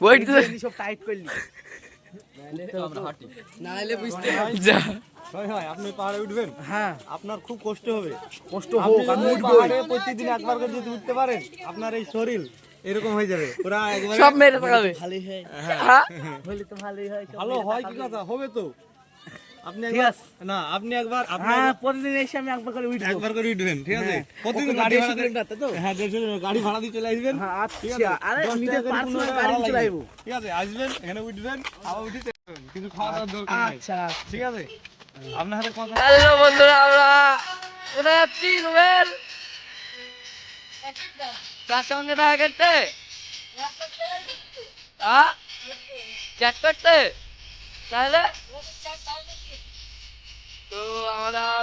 Wait সব tight করলি। নাহলে বুঝতে যা। হয় আপনি পাহাড়ে উঠবেন? আপনার খুব কষ্ট হবে। কষ্ট হোক প্রতিদিন একবার করে যদি উঠতে পারেন আপনার এই শরীর এরকম হয়ে যাবে। পুরা একবার সব মেরে থাকাবে ভালোই হয়। হ্যাঁ? হলে তো ভালোই হয় ভালো হয় কি। কথা? হবে তো। আপনি একবার না আপনি একবার আপনি হ্যাঁ প্রতিদিন এসে আমি একবার করে উঠবো। একবার করে উঠবেন ঠিক আছে? হ্যাঁ। প্রতিদিন গাড়ি ভাড়া তো? হ্যাঁ গাড়ি ভাড়া দিয়ে চলে আসবেন। হ্যাঁ ঠিক আচ্ছা। আছে? আরে দশ নিজের টাকা করে পার্সোনাল গাড়ি চালাইবো ঠিক আছে আসবেন এখানে উঠবেন আবার উঠে কিন্তু খাওয়া দাওয়ার দরকার নাই। আচ্ছা। ঠিক আছে? আপনার হাতে কথা হ্যালো বন্ধুরা আমরা কোথায় যাচ্ছি রুবেল। কার সঙ্গে দেখা করতে? হ্যাঁ চ্যাট করতে? তাহলে তো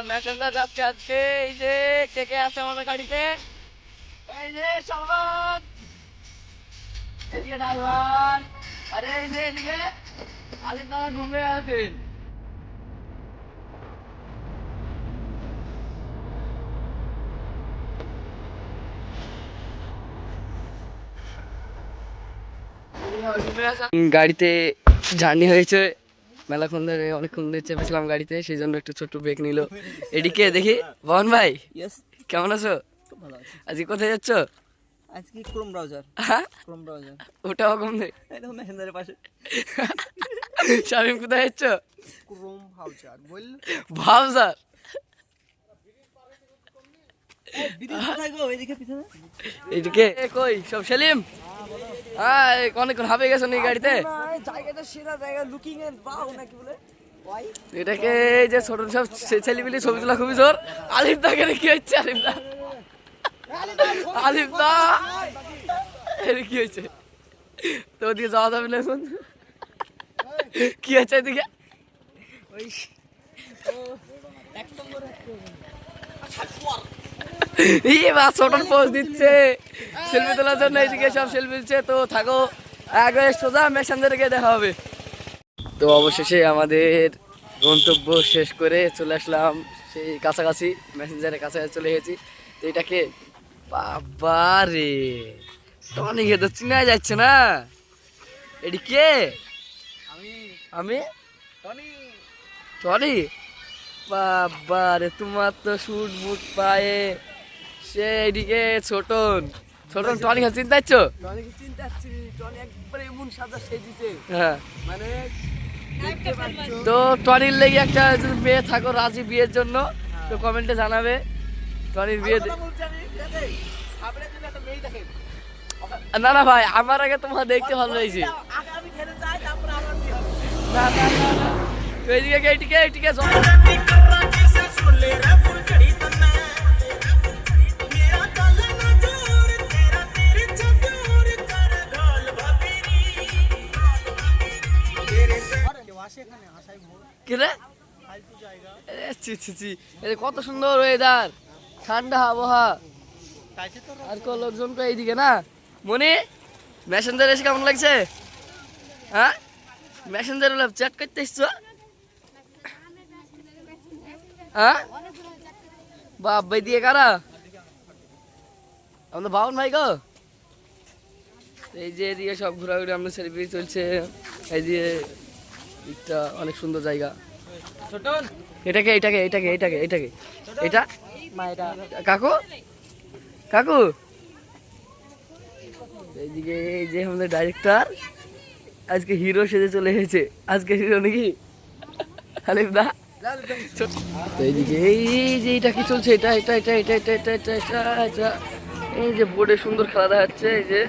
মেসেঞ্জার যাচ্ছে এই যে কে কে আছে আমাদের গাড়িতে? আরে গাড়িতে জার্নি হয়েছে। মেলাক্ষণ ধরে অনেকক্ষণ ধরে চেপেছিলাম গাড়িতে সেই জন্য একটু ছোট্ট ব্রেক নিল। এদিকে দেখি বহন ভাই কেমন আছো? আজকে কোথায় যাচ্ছ? আজকে ক্রোম ব্রাউজার। হ্যাঁ? Chrome browser. ওটাও কম নেই। এই দেখো পাশে। শামিম কোথায় যাচ্ছ? ক্রোম ব্রাউজার বল ভাব স্যার বিদেশ কোথায় গো এদিকে কই? সব সেলিম? হ্যাঁ এই অনেকক্ষণ হাঁপে গেছো নি গাড়িতে জায়গাটা সেরা জায়গা লুকিং এন্ড বাউ নাকি বলে? এটাকে যে ছোট সব ছেলেপিলি ছবি তোলা খুবই জোর। আলিফ দা কেন কি হচ্ছে আলিফ দা আলিফ দা এর কি হয়েছে? তো ওদিকে যাওয়া যাবে না এখন? কি হচ্ছে এদিকে? পোজ দিচ্ছে। সেলফি তোলার জন্য এইদিকে সব সেলফি দিচ্ছে। তো থাকো আগে সোজা মেশানদের গিয়ে দেখা হবে। তো অবশেষে আমাদের গন্তব্য শেষ করে চলে আসলাম সেই কাছাকাছি মেসেঞ্জারের কাছাকাছি চলে এসেছি। তো এটাকে বাবা রে টনিকে তো চিনা যাচ্ছে না। এটি কে? আমি। টনি। বাবা রে তোমার তো শুট বুট পায়ে। সে এদিকে ছোটন ছোটন টনি খাচ্ছে চিন্তা টনি টনি একবারে এমন সাজা সেজিছে হ্যাঁ মানে তো টনির লেগে একটা যদি মেয়ে থাকো রাজি বিয়ের জন্য তো কমেন্টে জানাবে টনির বিয়ে না না ভাই আমার আগে তোমার দেখতে ভালো লাগছে না না না তো এদিকে কত সুন্দর ওয়েদার ঠান্ডা আবহাওয়া। আর কো লোকজন তো এইদিকে না। মনি মেসেঞ্জার এসে কেমন লাগছে? হ্যাঁ? মেসেঞ্জার চ্যাট করতে এসছো? হ্যাঁ? বাপ ভাই দিয়ে কারা? আমাদের বাবন ভাই গো। এই যে এদিকে সব ঘোরাঘুরি আমরা সেলফি চলছে। এই যে দিকটা অনেক সুন্দর জায়গা। এটাকে এটাকে এটাকে এটাকে এটাকে। এটা? কাকু? কাকু? এইদিকে এই যে আমাদের ডাইরেক্টর আজকে হিরো সেজে চলে এসেছে। আজকে হিরো নাকি? হালিফ দা? তো এইদিকে এই যে এটা কি চলছে? এটা এটা এটা এটা এটা এটা এটা এটা এটা। এই যে বোর্ডে সুন্দর খেলা দেখাচ্ছে এই যে।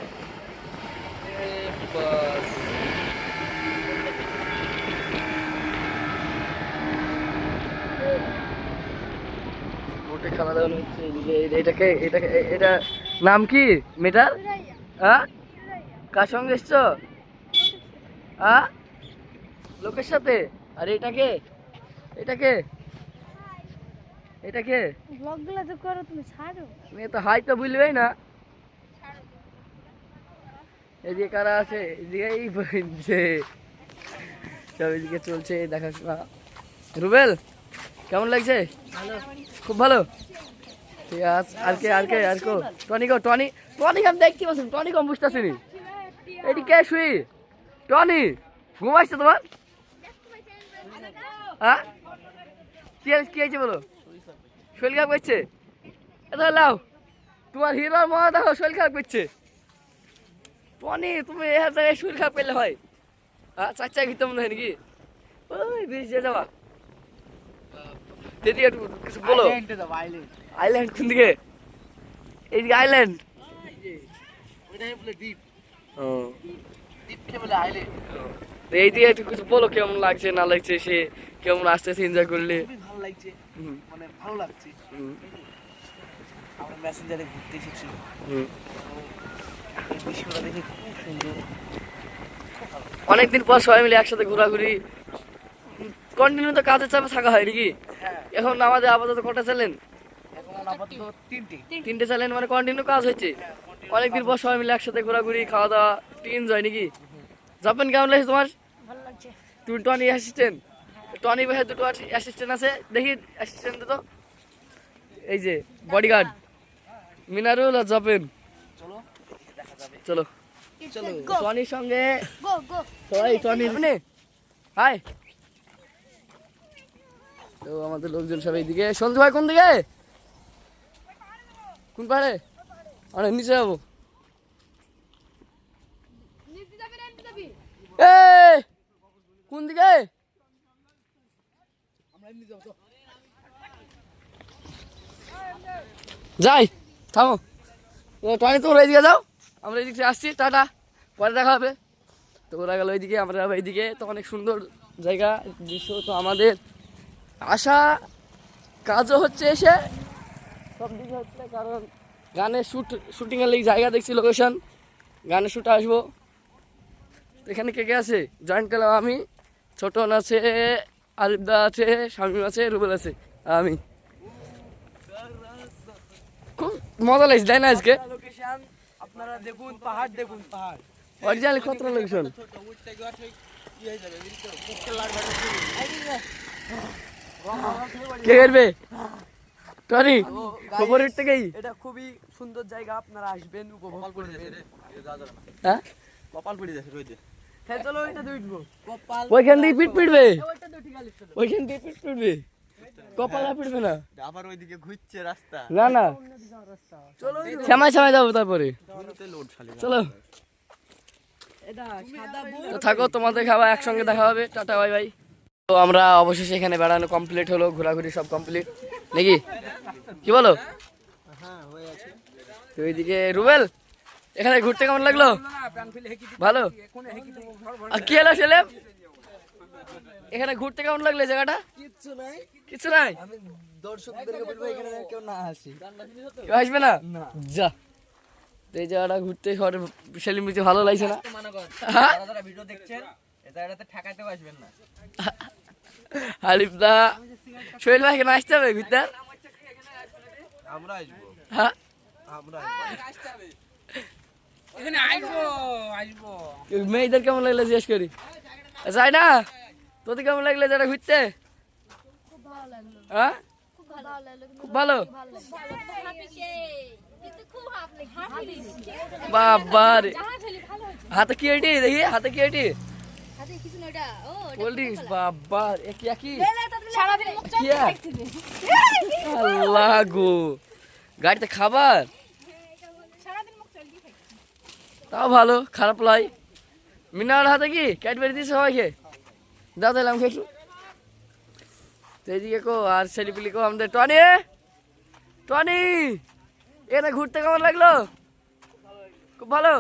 হচ্ছে এটাকে এটাকে এটা নাম কি? মেটার হ্যাঁ কার সঙ্গে এসছো? হ্যাঁ লোকের সাথে? আর এটাকে এটাকে এটাকে ব্লগগুলো তো করো তুমি ছাড়ো। মেয়ে তো হাই তো বুঝবেই না। এদিকে কারা আছে? এদিকে এই সব এদিকে চলছে দেখাশোনা রুবেল? কেমন লাগছে? খুব ভালো? আর আর কে টনি টনি টনি টনি কম এটি কে শুই? টনি তোমার? হ্যাঁ? হয়েছে- বলো? খারাপ করছে? লাও, তোমার হিরোর মহা দেখো, শরীর খারাপ করছে। টনি, তুমি শরীর খারাপ করলে হয়। চার ঘিতে মনে হয় নাকি? ওই দিদি একটু কিছু বলো আইল্যান্ড কোন দিকে এইদিকে আইল্যান্ড এই দিয়ে একটু কিছু বলো কেমন লাগছে না লাগছে সে কেমন আসতেছে এনজয় করলে ভালো লাগছে মানে ভালো লাগছে আমরা মেসেঞ্জারে ঘুরতে এসেছি হুম। এই দৃশ্যটা দেখে খুব সুন্দর অনেকদিন পর সবাই মিলে একসাথে ঘোরাঘুরি কন্টিনিউ তো কাজের চাপে থাকা হয় নাকি? হ্যাঁ। এখন আমাদের আপাতত কটা চ্যালেন তিনটে। চ্যালেন মানে কন্টিনিউ কাজ হচ্ছে? অনেকদিন পর সবাই মিলে একসাথে ঘোরাঘুরি খাওয়া দাওয়া এনজয় নাকি? জাপান কেমন লাগছে তোমার? তুমি টনি অ্যাসিস্ট্যান্ট টনি ভাই দুটো অ্যাসিস্ট্যান্ট আছে। দেখি অ্যাসিস্ট্যান্ট তো। এই যে বডিগার্ড মিনারুল আর জাপেন চলো চলো। চলো। টনির সঙ্গে গো গো সবাই টনি হাই তো আমাদের লোকজন সব এইদিকে। সন্ধু ভাই, কোন দিকে? কোন পারে অনেক নিচে যাব। কোন দিকে? যাই, থামো। টনি তোমরা এইদিকে যাও। আমরা এদিক থেকে আসছি, টাটা। পরে দেখা হবে। তো ওরা গেল ওইদিকে আমরা এইদিকে। তো অনেক সুন্দর জায়গা, দৃশ্য তো আমাদের। আশা কাজও হচ্ছে এসে। সব দিকে হচ্ছে কারণ গানের শ্যুট শুটিংয়ের লেগে জায়গা দেখছি লোকেশন গানের শ্যুটে আসব। এখানে কে কে আছে? জয়েন্ট করলাম আমি ছোটন আছে আরিফদা আছে শামিম আছে রুবেল আছে আমি। খুব মজা লাগছে তাই না আজকে? লোকেশন আপনারা দেখুন পাহাড় দেখুন পাহাড়। অরিজিনাল কত লোকেশন কে করবে টনি খবর থেকেই। এটা খুবই সুন্দর জায়গা আপনারা আসবেন উপভোগ করবেন। হ্যাঁ? কপাল পড়ে যাচ্ছে রইতে হ্যাঁ চলো এটা দিয়ে উঠবো। কপাল ওইখান থেকে পিট পিটবে? ওইখান থেকে পিট পিটবে? কপালা পিটবে না? আবার ওইদিকে ঘুরছে রাস্তা। না না। চলো শ্যামায় শ্যামায় যাব তারপরে। চলো। থাকো তোমাদের খাওয়া একসঙ্গে দেখা হবে। Tata bye bye. তো আমরা অবশেষে এখানে বেড়ানো কমপ্লিট হলো ঘোরাঘুরি সব কমপ্লিট নাকি? কি বলো? তো এইদিকে রুবেল এখানে ঘুরতে কেমন লাগল? ভালো? আর কি হলো সেলেম এখানে ঘুরতে কেমন লাগল জায়গাটা? কিচ্ছু নাই। কিছু নাই? দর্শকদেরকে বলব এখানে কেউ না আসি। কেউ আসবে না? যা। তো এই জায়গাটা ঘুরতে সবার সেলিম ভালো লাগছে না? ভিডিও দেখছেন এই জায়গাটাতে আসবেন না। আলিফ দা সোহেল ভাই কেন আসতে হবে ঘুরতে আমরা আসব হ্যাঁ আমরা মেয়েদের কেমন লাগল জিজ্ঞেস করি যাই না তোদের কেমন লাগল যারা ঘুরতে খুব ভালো লাগল হ্যাঁ খুব ভালো বাবা হাতে কি এটি দেখি হাতে কি এটি হাতে কিছু না ওটা ও কোল্ড ড্রিঙ্কস বাবা এ কি কি সারাদিন মুখ আল্লাহ গো। গাড়িতে খাবার? তাও ভালো খারাপ লাই। মিনার হাতে কি? ক্যাডবেরি দিয়েছে সবাইকে? দাও তাহলে আমাকে একটু। তো কো আর ছেলেপিলি কো আমাদের টনি। টনি এখানে ঘুরতে কেমন লাগল? খুব ভালো?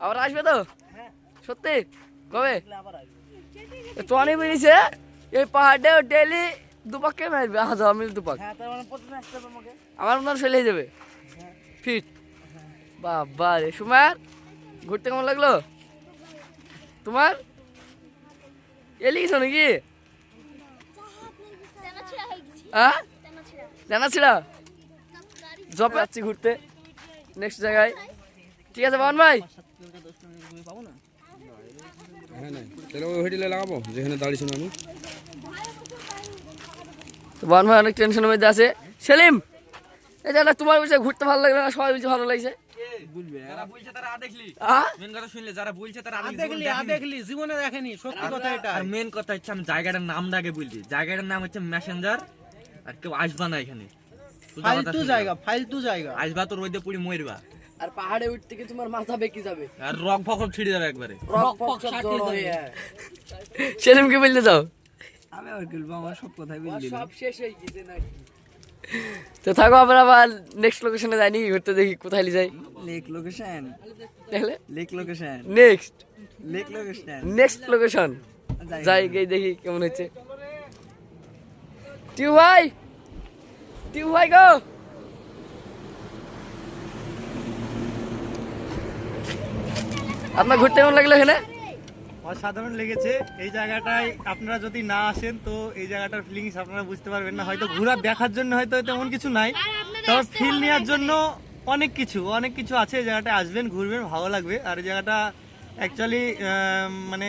আবার আসবে তো? সত্যি? কবে? আবার আসবে তো টনি বেরিয়েছে। এই পাহাড়ে ডেলি দুপাককে মারবে। যাও আমি দুপাক। হ্যাঁ তার মানে আমার মতন ফেলে যাবে। ফিট। বাবা রে সুমার ঘুরতে কেমন লাগল? তোমার? এলি গেছো নাকি? তেনা হয়ে হ্যাঁ তেনা জানা ছিল জবে যাচ্ছি ঘুরতে। নেক্সট জায়গায়। ঠিক আছে বাবন ভাই। হ্যাঁ না তাহলে ওই হোটেলে লাগাবো যেখানে দাঁড়িয়েছিলাম আমি তো বাবন ভাই অনেক টেনশনের মধ্যে আছে। সেলিম এই জায়গাটা তোমার বলছে ঘুরতে ভালো লাগল না সবাই বলছে ভালো লাগছে। যারা বলছে তারা আ দেখলি। আ? মেন কথা শুনলে যারা বলছে তারা আ আ দেখলি আ দেখলি জীবনে দেখেনি সত্যি কথা এটা আর মেন কথা হচ্ছে আমি জায়গাটার নামটা আগে বলছি। জায়গাটার নাম হচ্ছে মেসেঞ্জার আর কেউ আসবা না এখানে। ফালতু শুনলে। জায়গা ফালতু জায়গা। আসবা তো রোদে পুরি মরবা। আর পাহাড়ে উঠতে কি তোমার মাথা বেঁকে যাবে। আর রক ফক ছিড়ে যাবে একবারে। রক ফক জড়ো হয়ে। সেলিম কি বলতে চাও আমি আর গেলবো আমার সব কথাই বললি সব শেষ হয়ে গেছে নাকি? তো থাকো আমরা আবার নেক্সট লোকেশনে যাইনি ঘুরতে দেখি কোথায় যাই। লেক লোকেশন দেখলে lake location next lake location next location যাই। গিয়ে দেখি কেমন হচ্ছে টিউ ভাই টিউ ভাই গো! আপনার ঘুরতে কেমন লাগল এখানে? অসাধারণ লেগেছে। এই জায়গাটায় আপনারা যদি না আসেন তো এই জায়গাটার ফিলিংস আপনারা বুঝতে পারবেন না। হয়তো ঘোরা দেখার জন্য হয়তো তেমন কিছু নাই তবে ফিল নেওয়ার জন্য অনেক কিছু অনেক কিছু আছে। এই জায়গাটায় আসবেন ঘুরবেন ভালো লাগবে। আর এই জায়গাটা অ্যাকচুয়ালি মানে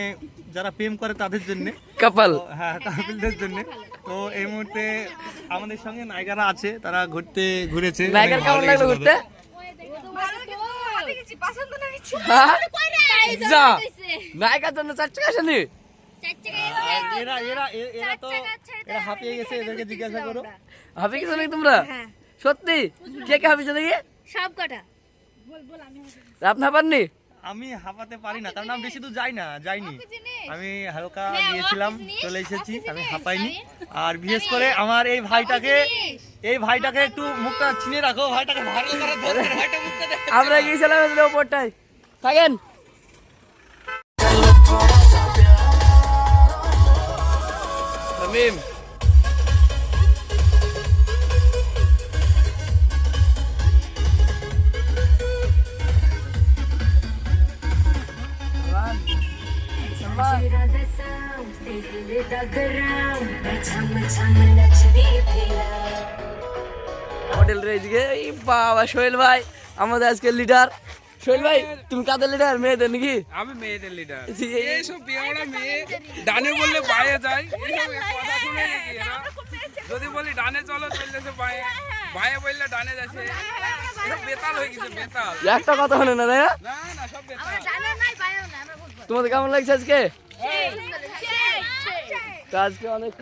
যারা প্রেম করে তাদের জন্য। কাপাল। হ্যাঁ কাপিলদের জন্য। তো এই মুহূর্তে আমাদের সঙ্গে নায়িকারা আছে তারা ঘুরতে ঘুরেছে। নায়কের কেমন লাগল ঘুরতে? পছন্দ না কিছু হ্যাঁ? যা। যা নায়িকার জন্য চার টাকা আসেনি? চার এরা এরা এরা তো এরা হাঁপিয়ে গেছে এদেরকে জিজ্ঞাসা করো। হাফি কিছু নাকি তোমরা? হ্যাঁ। সত্যি? কে কে হাফিছে নাকি সব কটা। আপনি পাননি? আমি হাঁপাতে পারি না কারণ আমি বেশি দূর যাই না যাইনি। আমি হালকা হ্যাঁ, গিয়েছিলাম চলে এসেছি আমি হাঁপাইনি। আর বিশেষ করে আমার এই ভাইটাকে এই ভাইটাকে একটু মুখটা চিনে রাখো ভাইটাকে ভাইরাল করে ধরো ভাইটা মুখটা আমরা গিয়েছিলাম ওপরটায়। থাকেন। তামিম হোটেল রয়েছে এই বাবা সোহেল ভাই আমাদের আজকে লিডার সোহেল ভাই তুমি কাদের লিডার মেয়েদের নাকি? আমি মেয়েদের লিডার এইসব বিয়াওড়া মেয়ে। ডানে বললে বাইরে যায়। হ্যাঁ, কথা হ্যাঁ, শুনে হ্যাঁ, যদি বলি ডানে চলো চলে চললেছে বাইরে বাইরে বললে ডানে যাচ্ছে। বেতাল হয়ে গেছে বেতাল। একটা কথা হলো না তাই না না সব বেতাল। ডানে নাই বাইরেও না তোমাদের কেমন লাগছে আজকে? আজকে অনেক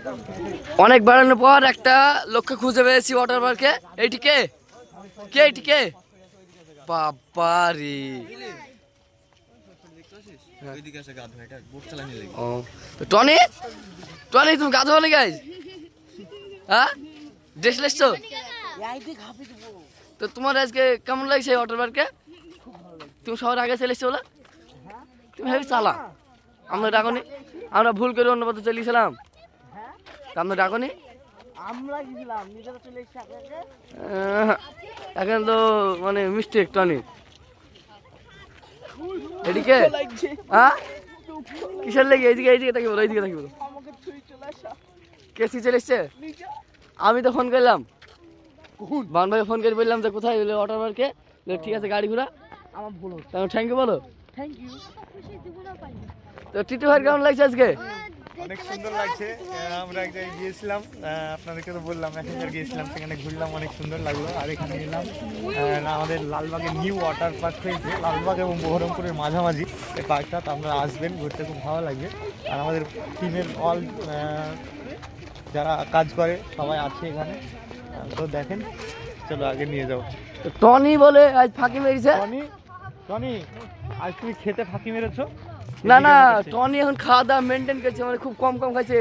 অনেক বেড়ানোর পর একটা লক্ষ্য খুঁজে পেয়েছি ওয়াটার পার্কে এইটি কে? কে এইটি কে? বাবা রে ওইদিকে আছে গাধ এটা বুট চালানি লাগে ও, তো টনি? টনি, তুমি গাধো নাকি গাইজ হ্যাঁ? ড্রেস লেসছো? তো তোমার আজকে কেমন লাগছে ওয়াটার পার্কে তুমি সবার আগে চলে এসছো বলে? তুমি হেবি চালা আমরা ডাকনি আমরা ভুল করে অন্য পথে চলিয়েছিলাম। তা আমরা ডাকনি? এখন তো মানে মিস্টেক টনি এদিকে? হ্যাঁ? কিসের লেগে? এইদিকে এইদিকে থাকি বলো এইদিকে থাকি বলো চলে কেসি চলে এসছে? আমি তো ফোন করলাম। বান ভাই ফোন করে বললাম যে কোথায়? পার্কে ঠিক আছে গাড়ি ঘোড়া। আমার ভুল থ্যাংক ইউ বলো। থ্যাংক ইউ তো টিটু ভাই কেমন লাগছে আজকে? অনেক সুন্দর লাগছে। আমরা এক জায়গায় গিয়েছিলাম আপনাদেরকে তো বললাম মেসেঞ্জার গিয়েছিলাম সেখানে ঘুরলাম অনেক সুন্দর লাগল। আর এখানে এলাম আমাদের লালবাগের নিউ ওয়াটার পার্ক হয়েছে লালবাগ এবং বহরমপুরের মাঝামাঝি এই পার্কটা। তো আপনারা আসবেন ঘুরতে খুব ভালো লাগবে। আর আমাদের টিমের অল যারা কাজ করে সবাই আছে এখানে। তো দেখেন চলো আগে নিয়ে যাও তো টনি বলে আজ ফাঁকি মেরেছে। টনি টনি আজ তুমি খেতে ফাঁকি মেরেছো? না না টনি এখন খাওয়া দাওয়া মেনটেন করছে মানে খুব কম কম খাচ্ছে।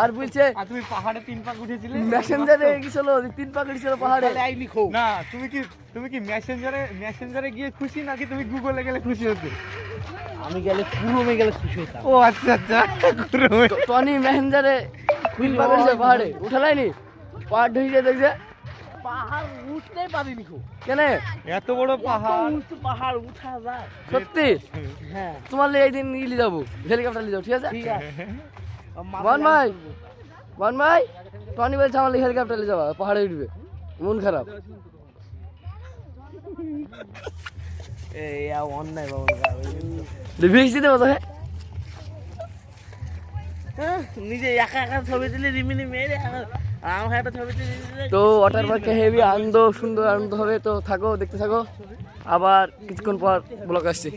আর বলছে তুমি পাহাড়ে তিন পাক উঠেছিলে? মেসেঞ্জারে গেছিল তিন পাকড়ি ছিল পাহাড়ে। আইনি খো না তুমি কি তুমি কি মেসেঞ্জারে মেসেঞ্জারে গিয়ে খুশি নাকি তুমি গুগলে গেলে খুশি হচ্ছে আমি গেলে পুরো গেলে খুশি হতাম। ও আচ্ছা আচ্ছা কুরুমে। টনি মেসেঞ্জারে তিন পাকড়ি ছিল পাহাড়ে। উঠে লাইনি পাহাড় ঢুকে দেখছে পাহাড় উঠতেই পারিনি খো কেন? এত বড় পাহাড়? উঁচু পাহাড় উঠা যায়। সত্যি? হ্যাঁ। তোমার লিয়ে একদিন ইলি যাব। হেলিকপ্টার নিয়ে যাব ঠিক আছে? ঠিক আছে। বন ভাই বন ভাই টনি বলছে আমার হেলিকপ্টার নিয়ে যাব পাহাড়ে উঠবে। মন খারাপ। এই অন্যায় বাবু ভিক্স দিতে বলতো হ্যাঁ নিজে একা একা ছবি তুলে রিমিনি মেরে তো ওয়াটার পার্কে হেভি আনন্দ, সুন্দর আনন্দ হবে, তো থাকো, দেখতে থাকো। আবার কিছুক্ষণ পর ব্লক আসছে।